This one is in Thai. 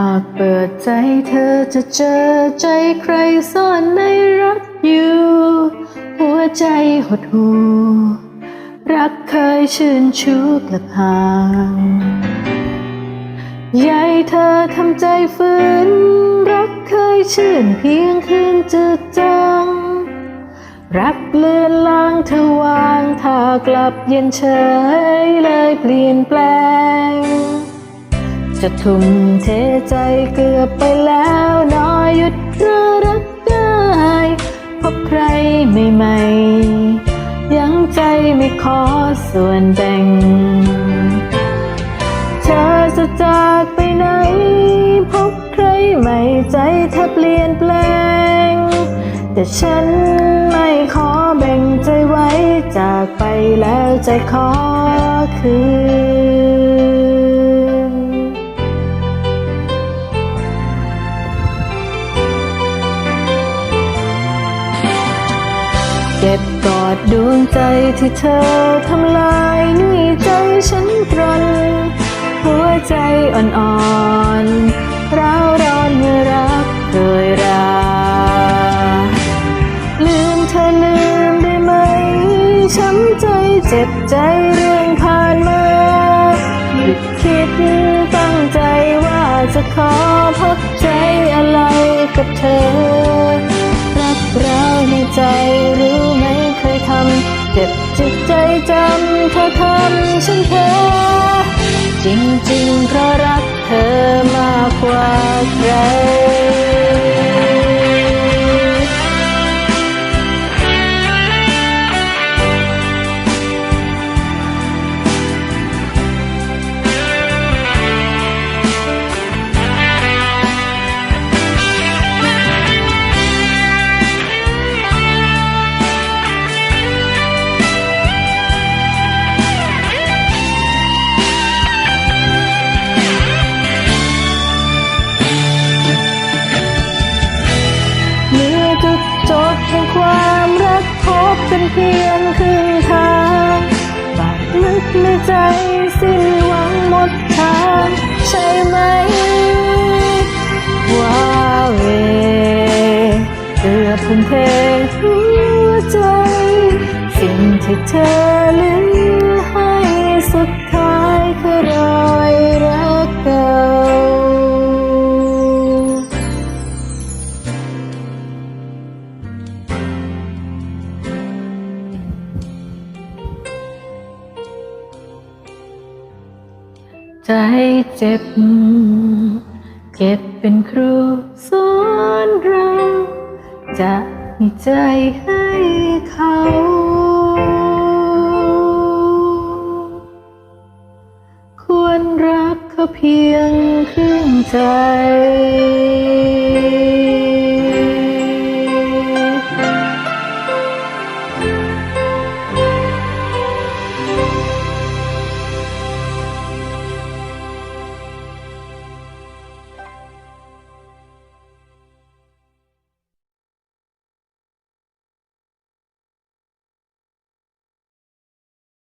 หากเปิดใจเธอจะเจอใจใครซ่อนในรักอยู่ หัวใจหดหูรักเคยชื่นชูกลับห่างใยเธอทำใจฝืน รักเคยชื่นเพียงคืนจืดจางรักเลือนลางเธอวางถ้ากลับเย็นเฉยเลยเปลี่ยนแปลง จะทุ่มเทใจเกือบไปแล้วน้อยหยุดรือรักได้พบใครใหม่ๆ ยังใจไม่ขอส่วนแบ่ง เธอจะจากไปไหน พบใครใหม่ใจเธอเปลี่ยนแปลง แต่ฉันไม่ขอแบ่งใจไว้จากไปแล้วใจขอคืน เก็บกอดดวงใจที่เธอทำลายนุ่ใจฉันกรนหัวใจอ่อนๆร้าวร้อนเมื่อรักเคยราลืมเธอลืมได้ไหม ช้ำใจเจ็บใจเรื่องผ่านมาหยุดคิดตั้งใจว่าจะขอพักใจอะไรกับเธอ รักเราในใจรู้ไหมเคยทำเจ็บจิตใจจำเธอทำฉันเธอจริงๆเพราะรักเธอมากกว่าใคร นเพียงคือทางบาดลึกในใจสิ้นหวังหมดทางใช่ไหมว้าเวเกือบทุ่มเทหัวใจ สิ่งที่เธอเลือก ใจเจ็บ เก็บเป็นครูสอนเรา จะมีใจให้เขา ควรรักเขาเพียงครึ่งใจ